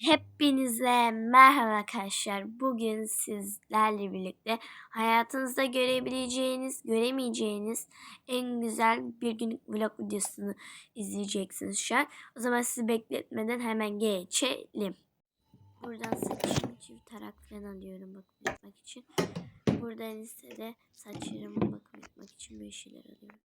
Hepinize merhaba arkadaşlar. Bugün sizlerle birlikte hayatınızda görebileceğiniz, göremeyeceğiniz en güzel bir günlük vlog videosunu izleyeceksiniz şu an. O zaman sizi bekletmeden hemen geçelim. Buradan saçımı çift tarak falan alıyorum bakım yapmak için. Buradan ise de saçlarımı bakım yapmak için böyle şeyler alıyorum.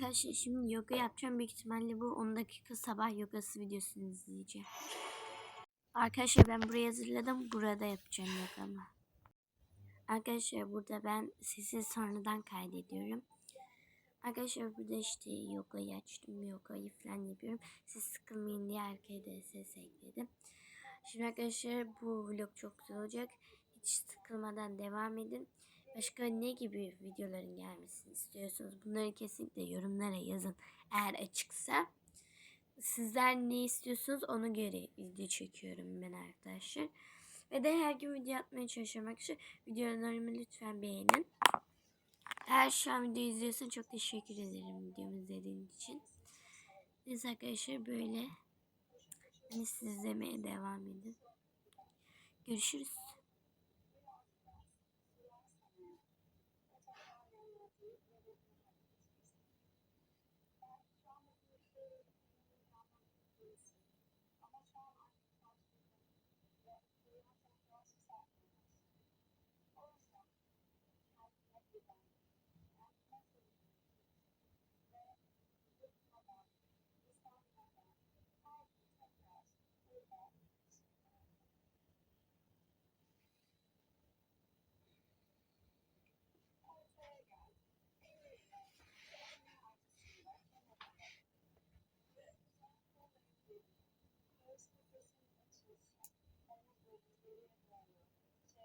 Arkadaşlar şimdi yoga yapacağım. Büyük ihtimalle bu 10 dakika sabah yogası videosunu izleyeceğim. Arkadaşlar ben buraya hazırladım. Burada yapacağım yogamı. Arkadaşlar burada ben sesi sonradan kaydediyorum. Arkadaşlar burada işte yogayı açtım. Yogayı falan yapıyorum. Siz sıkılmayın diye arkaya da ses ekledim. Şimdi arkadaşlar bu vlog çok güzel olacak. Hiç sıkılmadan devam edin. Başka ne gibi videoların gelmesini istiyorsunuz? Bunları kesinlikle yorumlara yazın. Eğer açıksa. Sizler ne istiyorsunuz ona göre video çekiyorum ben arkadaşlar. Ve de her gün video atmaya çalışıyorum arkadaşlar. Videolarımı lütfen beğenin. Eğer şu an video izliyorsan çok teşekkür ederim videomu izlediğin için. Neyse arkadaşlar böyle. Hani siz izlemeye devam edin. Görüşürüz.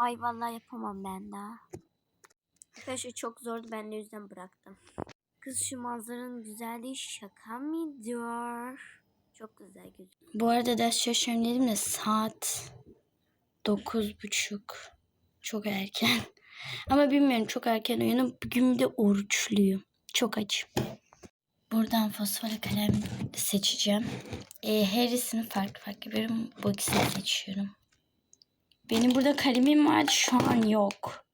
Ay vallahi yapamam ben daha. Arkadaşlar çok zordu ben de yüzden bıraktım. Kız şu manzaranın güzelliği şaka mı diyor? Çok güzel gözüküyor. Bu arada ders çalışıyorum dedim de saat dokuz buçuk. Çok erken. Ama bilmiyorum çok erken uyanıp bugün de oruçluyum. Çok açım. Buradan fosfor kalem seçeceğim. E, her farklı farklı yapıyorum. Bu ikisini seçiyorum. Benim burada kalemim vardı şu an yok.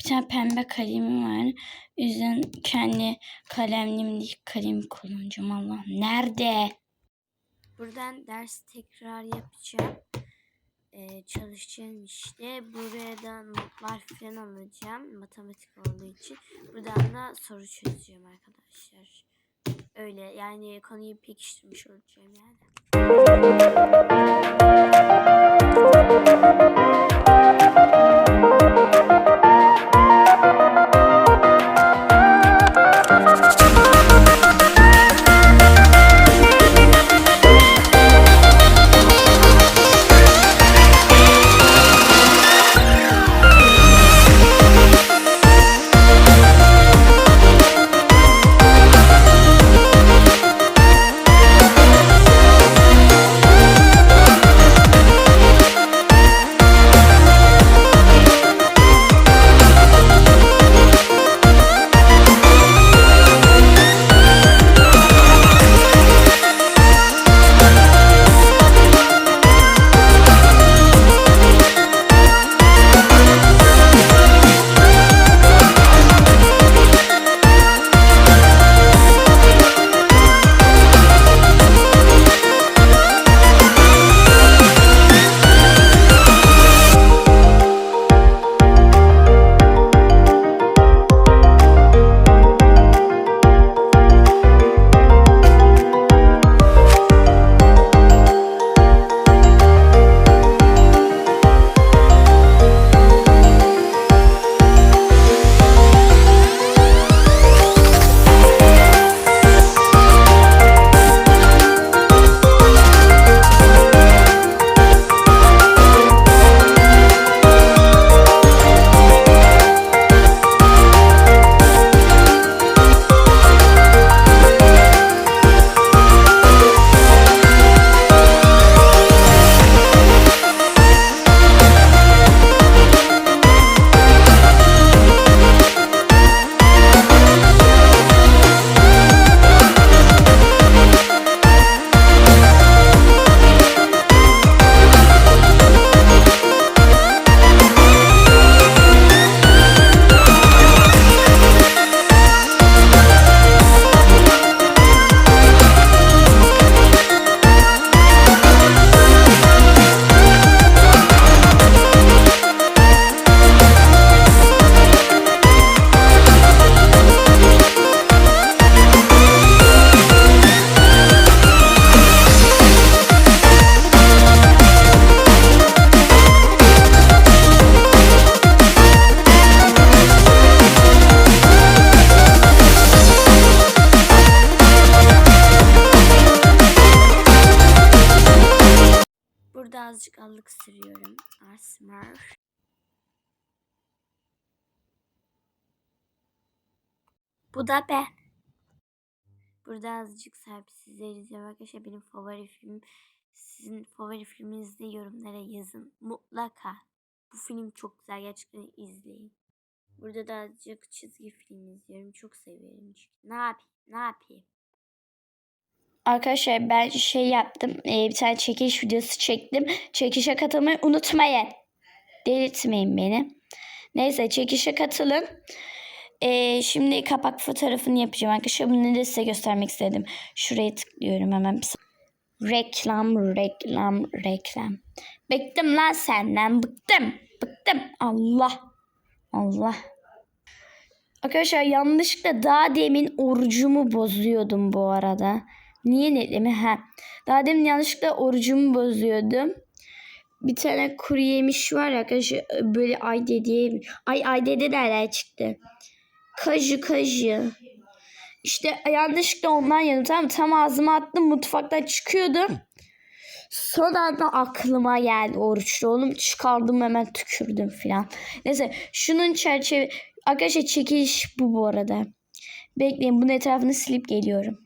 Bir tane pembe kalemim var. O yüzden kendi kalemliğimdeki kalem kullanacağım Allah. Nerede? Buradan ders tekrar yapacağım. Ee, çalışacağım işte. Buraya da notlar falan alacağım. Matematik olduğu için. Buradan da soru çözeceğim arkadaşlar. Öyle yani konuyu pekiştirmiş olacağım yani. Thank you. var. Bu da ben. Burada azıcık sahipsizleriz. Arkadaşlar benim favori film sizin favori filminizi yorumlara yazın. Mutlaka. Bu film çok güzel. Gerçekten izleyin. Burada da azıcık çizgi film izliyorum. Çok seviyorum çünkü. Ne yapayım? Ne yapayım? Arkadaşlar ben şey yaptım. Ee, bir tane çekiş videosu çektim. Çekişe katılmayı unutmayın. Delirtmeyin beni. Neyse çekişe katılın. E, şimdi kapak fotoğrafını yapacağım arkadaşlar. Bunu da size göstermek istedim. Şuraya tıklıyorum hemen. Reklam, reklam, reklam. Bıktım lan senden. Bıktım. Bıktım. Allah. Allah. Arkadaşlar yanlışlıkla daha demin orucumu bozuyordum bu arada. Niye nedeni? Ha. Daha demin yanlışlıkla orucumu bozuyordum. Bir tane kuru yemiş var arkadaşlar böyle ayde diye. Ay ayde de nereden çıktı? Kaju kaju. İşte yanlışlıkla ondan yedim tamam mı? Tam ağzıma attım mutfaktan çıkıyordum. Son anda aklıma geldi oruçlu oğlum. Çıkardım hemen tükürdüm filan. Neyse şunun çerçeve... Arkadaşlar çekiliş bu bu arada. Bekleyin bunun etrafını silip geliyorum.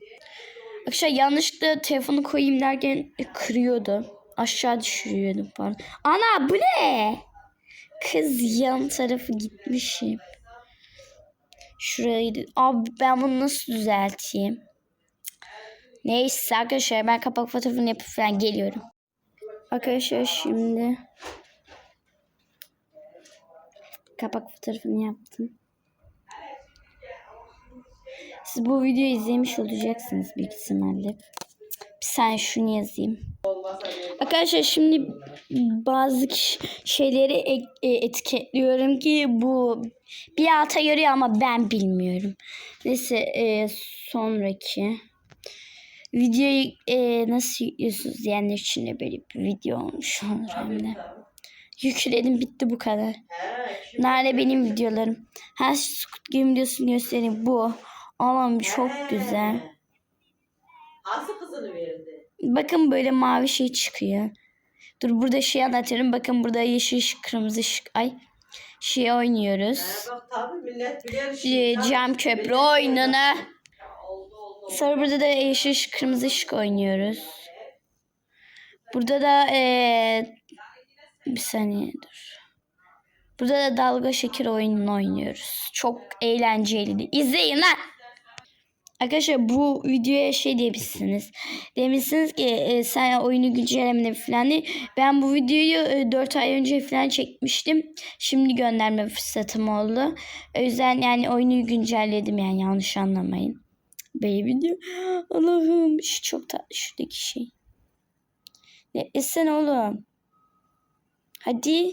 Arkadaşlar yanlışlıkla telefonu koyayım derken kırıyordu. Aşağı düşürüyordum pardon. Ana bu ne? Kız yan tarafı gitmişim. Şurayı Abi ben bunu nasıl düzelteyim? Neyse arkadaşlar ben kapak fotoğrafını yapıp falan geliyorum. Arkadaşlar şimdi kapak fotoğrafını yaptım. Siz bu videoyu izlemiş olacaksınız büyük ihtimalle. Saniye şunu yazayım. Arkadaşlar şimdi bazı şeyleri e, etiketliyorum ki bu bir alta görüyor ama ben bilmiyorum. Neyse e, sonraki videoyu e, nasıl yüklüyorsunuz diyenler için de böyle bir video olmuş olur hem de. Yükledim bitti bu kadar. Nerede benim videolarım? Ha Squid Game videosunu göstereyim. Bu. Allah'ım çok güzel. Aslı kızını verdi. Bakın böyle mavi şey çıkıyor. Dur burada şey anlatıyorum. Bakın burada yeşil ışık, kırmızı ışık. Ay şey oynuyoruz. Ha, bak tabii millet. Ee, cam köprü oyununu. Sonra burada da yeşil ışık, kırmızı ışık oynuyoruz. Burada da ee, bir saniye dur. Burada da dalga şeker oyununu oynuyoruz. Çok eğlenceliydi. İzleyin lan. Arkadaşlar bu videoya şey diyebilirsiniz. Demişsiniz ki e, sen oyunu güncellemedin falan diye. Ben bu videoyu e, 4 ay önce falan çekmiştim. Şimdi gönderme fırsatım oldu. O yüzden yani oyunu güncelledim yani yanlış anlamayın. Böyle video. Allah'ım şu çok tatlı şuradaki şey. Ne esen oğlum. Hadi.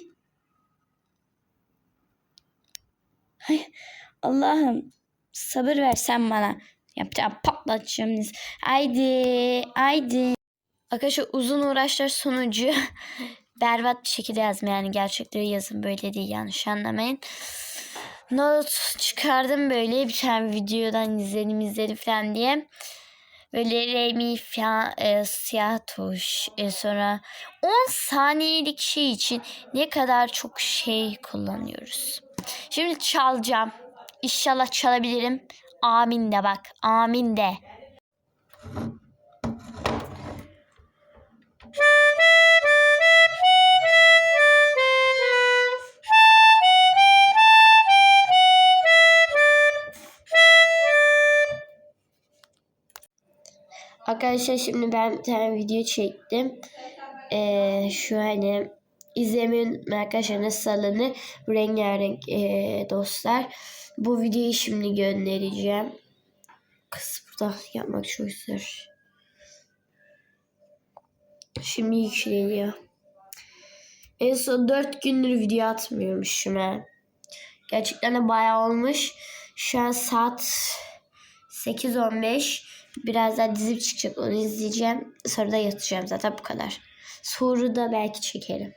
Allah'ım sabır ver sen bana. Yapacağım patlatacağım. Haydi. Haydi. Arkadaşlar uzun uğraşlar sonucu berbat bir şekilde yazdım. Yani gerçekleri yazın böyle değil yanlış anlamayın. Not çıkardım böyle bir tane videodan izledim izledim falan diye. Böyle Remi falan e, siyah tuş e, sonra 10 saniyelik şey için ne kadar çok şey kullanıyoruz. Şimdi çalacağım. İnşallah çalabilirim. Amin de bak. Amin de. Arkadaşlar şimdi ben bir tane video çektim. Ee, şu hani izlemeyin arkadaşlar nasıl alınır rengarenk ee, dostlar. Bu videoyu şimdi göndereceğim. Kız burada yapmak çok zor. Şimdi yükleniyor. En son 4 gündür video atmıyormuşum ha. Gerçekten de bayağı olmuş. Şu an saat 8.15. Birazdan dizim çıkacak onu izleyeceğim. Sonra da yatacağım zaten bu kadar. Sonra da belki çekerim.